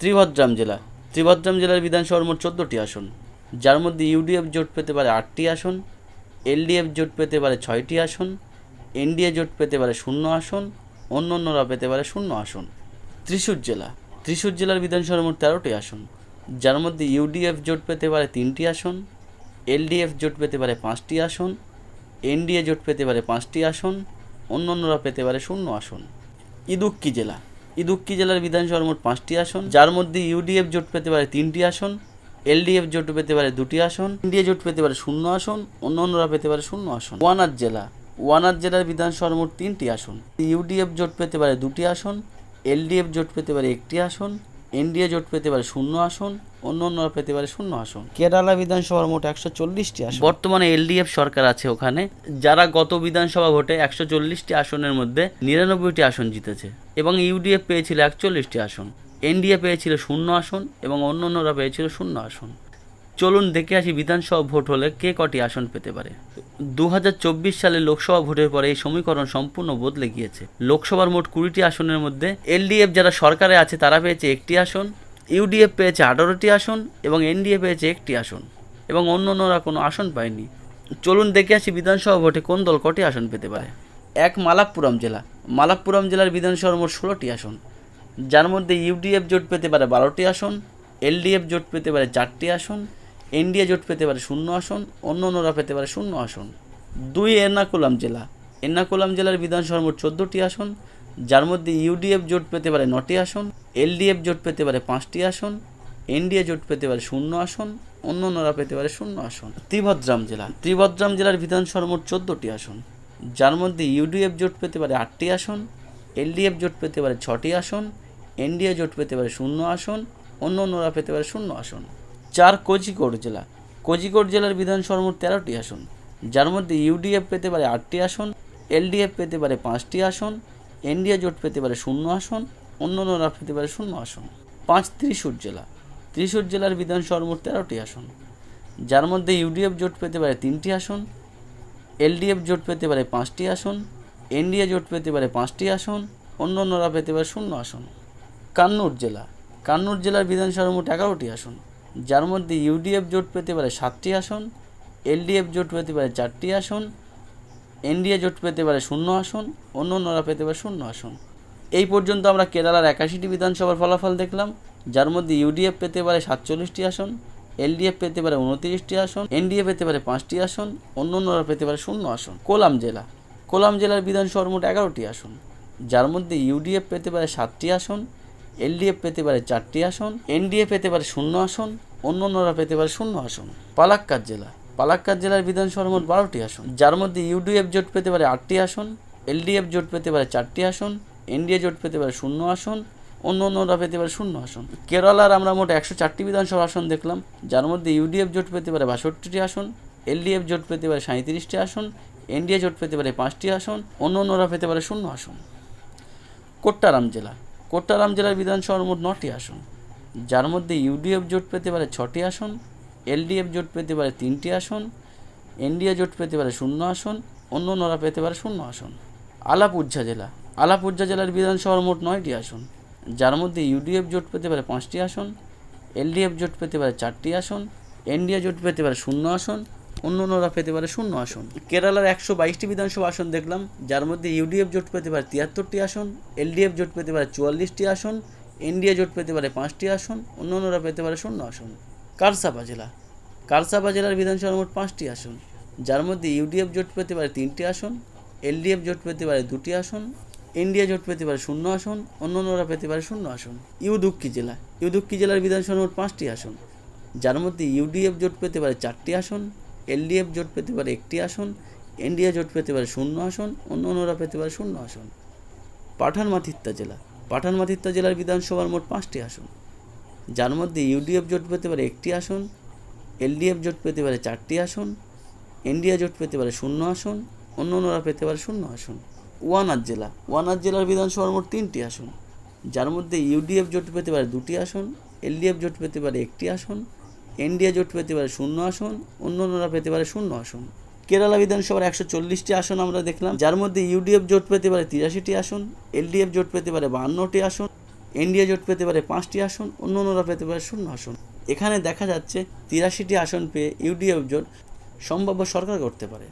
ত্রিভদ্রাম জেলা। ত্রিভদ্রাম জেলার বিধানসভার মোট চোদ্দোটি আসন। যার মধ্যে ইউডিএফ জোট পেতে পারে আটটি আসন, এলডিএফ জোট পেতে পারে ছয়টি আসন, এনডিএ জোট পেতে পারে শূন্য আসন অন্য অন্যরা পেতে পারে শূন্য আসন। ত্রিশূর জেলা। ত্রিশূর জেলার বিধানসভার মোট তেরোটি আসন। যার মধ্যে ইউডিএফ জোট পেতে পারে তিনটি আসন, এলডিএফ জোট পেতে পারে পাঁচটি আসন, এনডিএ জোট পেতে পারে পাঁচটি আসন অন্য অন্যরা পেতে পারে শূন্য আসন। ইদুক্কি জেলা। ইদুক্কি জেলার বিধানসভার মোট পাঁচটি আসন, যার মধ্যে ইউডিএফ জোট পেতে পারে তিনটি আসন, এলডিএফ জোট পেতে পারে দুটি আসন ইন্ডিএ জোট পেতে পারে শূন্য আসন অন্য অন্যরা পেতে পারে শূন্য আসন। ওয়ানার জেলা ওয়ানার জেলার বিধানসভার মোট তিনটি আসন। ইউডিএফ জোট পেতে পারে দুটি আসন, এলডিএফ জোট পেতে পারে একটি আসন, এনডিএ জোট পেতে পারে শূন্য আসন অন্য অন্যরা পেতে পারে শূন্য আসন। কেরালা বিধানসভার মোট একশো চল্লিশটি আসন। বর্তমানে এলডিএফ সরকার আছে ওখানে। যারা গত বিধানসভা ভোটে একশো চল্লিশটি আসনের মধ্যে নিরানব্বইটি আসন জিতেছে এবং ইউডিএফ পেয়েছিল একচল্লিশটি আসন। এনডিএ পেয়েছিল শূন্য আসন এবং অন্য অন্যরা পেয়েছিল শূন্য আসন। চলুন দেখে আসি বিধানসভা ভোট হলে কে কটি আসন পেতে পারে। দু হাজার চব্বিশ সালে লোকসভা ভোটের পরে এই সমীকরণ সম্পূর্ণ বদলে গিয়েছে। লোকসভার মোট কুড়িটি আসনের মধ্যে এলডিএফ যারা সরকারে আছে তারা পেয়েছে একটি আসন ইউডিএফ পেয়েছে আঠারোটি আসন এবং এনডিএ পেয়েছে একটি আসন এবং অন্য অন্যরা কোনো আসন পায়নি। চলুন দেখে আসি বিধানসভা ভোটে কোন দল কটি আসন পেতে পারে। এক, মালাপ্পুরম জেলা। মালাপ্পুরম জেলার বিধানসভার মোট ষোলোটি আসন। যার মধ্যে ইউডিএফ জোট পেতে পারে বারোটি আসন, এলডিএফ জোট পেতে পারে চারটি আসন, এনডিএ জোট পেতে পারে শূন্য আসন অন্য অন্যরা পেতে পারে শূন্য আসন। দুই, এর্নাকুলাম জেলা। এর্নাকুলাম জেলার বিধানসভার মোট চোদ্দোটি আসন যার মধ্যে ইউডিএফ জোট পেতে পারে নটি আসন এলডিএফ জোট পেতে পারে পাঁচটি আসন এনডিএ জোট পেতে পারে শূন্য আসন অন্য অন্যরা পেতে পারে শূন্য আসন ত্রিভদ্রাম জেলা ত্রিভদ্রাম জেলার বিধানসভার মোট চোদ্দোটি আসন যার মধ্যে ইউডিএফ জোট পেতে পারে আটটি আসন এলডিএফ জোট পেতে পারে ছটি আসন এনডিএ জোট পেতে পারে শূন্য আসন অন্য অন্যরা পেতে পারে শূন্য আসন চার কোজিকোড জেলা কোজিকোড জেলার বিধানসভার মোট তেরোটি আসন যার মধ্যে ইউডিএফ পেতে পারে আটটি আসন এলডিএফ পেতে পারে পাঁচটি আসন এনডিএ জোট পেতে পারে শূন্য আসন অন্য অন্যরা পেতে পারে শূন্য আসন। পাঁচ ত্রিশূর জেলা। ত্রিশূর জেলার বিধানসভার মোট তেরোটি আসন। যার মধ্যে ইউডিএফ জোট পেতে পারে তিনটি আসন, এলডিএফ জোট পেতে পারে পাঁচটি আসন, এনডিএ জোট পেতে পারে পাঁচটি আসন অন্য অন্যরা পেতে পারে শূন্য আসন। কান্নুর জেলা। কান্নুর জেলার বিধানসভার মোট এগারোটি আসন। যার মধ্যে ইউডিএফ জোট পেতে পারে সাতটি আসন, এলডিএফ জোট পেতে পারে চারটি আসন এনডিএ জোট পেতে পারে শূন্য আসন অন্য অন্যরা পেতে পারে শূন্য আসন এই পর্যন্ত আমরা কেরালার একাশিটি বিধানসভার ফলাফল দেখলাম যার মধ্যে ইউডিএফ পেতে পারে সাতচল্লিশটি আসন এলডিএফ পেতে পারে উনতিরিশটি আসন এনডিএ পেতে পারে পাঁচটি আসন অন্য অন্যরা পেতে পারে শূন্য আসন কোলাম জেলা কোলাম জেলার বিধানসভার মোট এগারোটি আসন যার মধ্যে ইউডিএফ পেতে পারে সাতটি আসন এলডিএফ পেতে পারে চারটি আসন এনডিএ পেতে পারে শূন্য আসন অন্য অন্যরা পেতে পারে শূন্য আসন পালাক্কার জেলা পালাক্কার জেলার বিধানসভার মোট বারোটি আসন। যার মধ্যে ইউডিএফ জোট পেতে পারে আটটি আসন, এলডিএফ জোট পেতে পারে চারটি আসন, এনডিএ জোট পেতে পারে শূন্য আসন অন্য অন্যরা পেতে পারে শূন্য আসন। কেরালার আমরা মোট একশো চারটি বিধানসভা আসন দেখলাম, যার মধ্যে ইউডিএফ জোট পেতে পারে বাষট্টিটি আসন, এলডিএফ জোট পেতে পারে সাঁত্রিশটি আসন, এনডিএ জোট পেতে পারে পাঁচটি আসন অন্য অন্যরা পেতে পারে শূন্য আসন। কোট্টারাম জেলা। কোট্টারাম জেলার বিধানসভার মোট নটি আসন, যার মধ্যে ইউডিএফ জোট পেতে পারে ছটি আসন এলডিএফ জোট পেতে পারে তিনটি আসন এনডিএ জোট পেতে পারে শূন্য আসন অন্য অন্যরা পেতে পারে শূন্য আসন আলাপুরঝা জেলা আলাপুরঝা জেলার বিধানসভার মোট নয়টি আসন যার মধ্যে ইউডিএফ জোট পেতে পারে পাঁচটি আসন এলডিএফ জোট পেতে পারে চারটি আসন এনডিএ জোট পেতে পারে শূন্য আসন অন্য অন্যরা পেতে পারে শূন্য আসন কেরালার একশো বাইশটি বিধানসভা আসন দেখলাম যার মধ্যে ইউডিএফ জোট পেতে পারে তিয়াত্তরটি আসন এলডিএফ জোট পেতে পারে চুয়াল্লিশটি আসন এনডিএ জোট পেতে পারে পাঁচটি আসন অন্য অন্যরা পেতে পারে শূন্য আসন কারসাপা জেলা। কারসাপা জেলার বিধানসভার মোট পাঁচটি আসন। যার মধ্যে ইউডিএফ জোট পেতে পারে তিনটি আসন, এলডিএফ জোট পেতে পারে দুটি আসন, এনডিএ জোট পেতে পারে শূন্য আসন অন্য অন্যরা পেতে পারে শূন্য আসন। ইউদুক্কি জেলা। ইউদুক্কি জেলার বিধানসভার মোট পাঁচটি আসন। যার মধ্যে ইউডিএফ জোট পেতে পারে চারটি আসন, এলডিএফ জোট পেতে পারে একটি আসন, এনডিএ জোট পেতে পারে শূন্য আসন অন্য অন্যরা পেতে পারে শূন্য আসন। পাঠানমাথিত্তা জেলা। পাঠানমাথিত্তা জেলার বিধানসভার মোট পাঁচটি আসন। যার মধ্যে ইউডিএফ জোট পেতে পারে একটি আসন এলডিএফ জোট পেতে পারে চারটি আসন এনডিএ জোট পেতে পারে শূন্য আসন অন্য অন্যরা পেতে পারে শূন্য আসন ওয়ানার জেলা ওয়ানার জেলার বিধানসভার মোট তিনটি আসন যার মধ্যে ইউডিএফ জোট পেতে পারে দুটি আসন এলডিএফ জোট পেতে পারে একটি আসন এনডিএ জোট পেতে পারে শূন্য আসন অন্য অন্যরা পেতে পারে শূন্য আসন কেরালা বিধানসভার একশো চল্লিশটি আসন আমরা দেখলাম যার মধ্যে ইউডিএফ জোট পেতে পারে তিরাশিটি আসন এলডিএফ জোট পেতে পারে বাহান্নটি আসন এনডিএ জোট পেতে পারে পাঁচটি আসন অন্য অন্যরা পেতে পারে শূন্য আসন। এখানে দেখা যাচ্ছে তিরাশিটি আসন পেয়ে ইউডিএফ জোট সম্ভাব্য সরকার করতে পারে।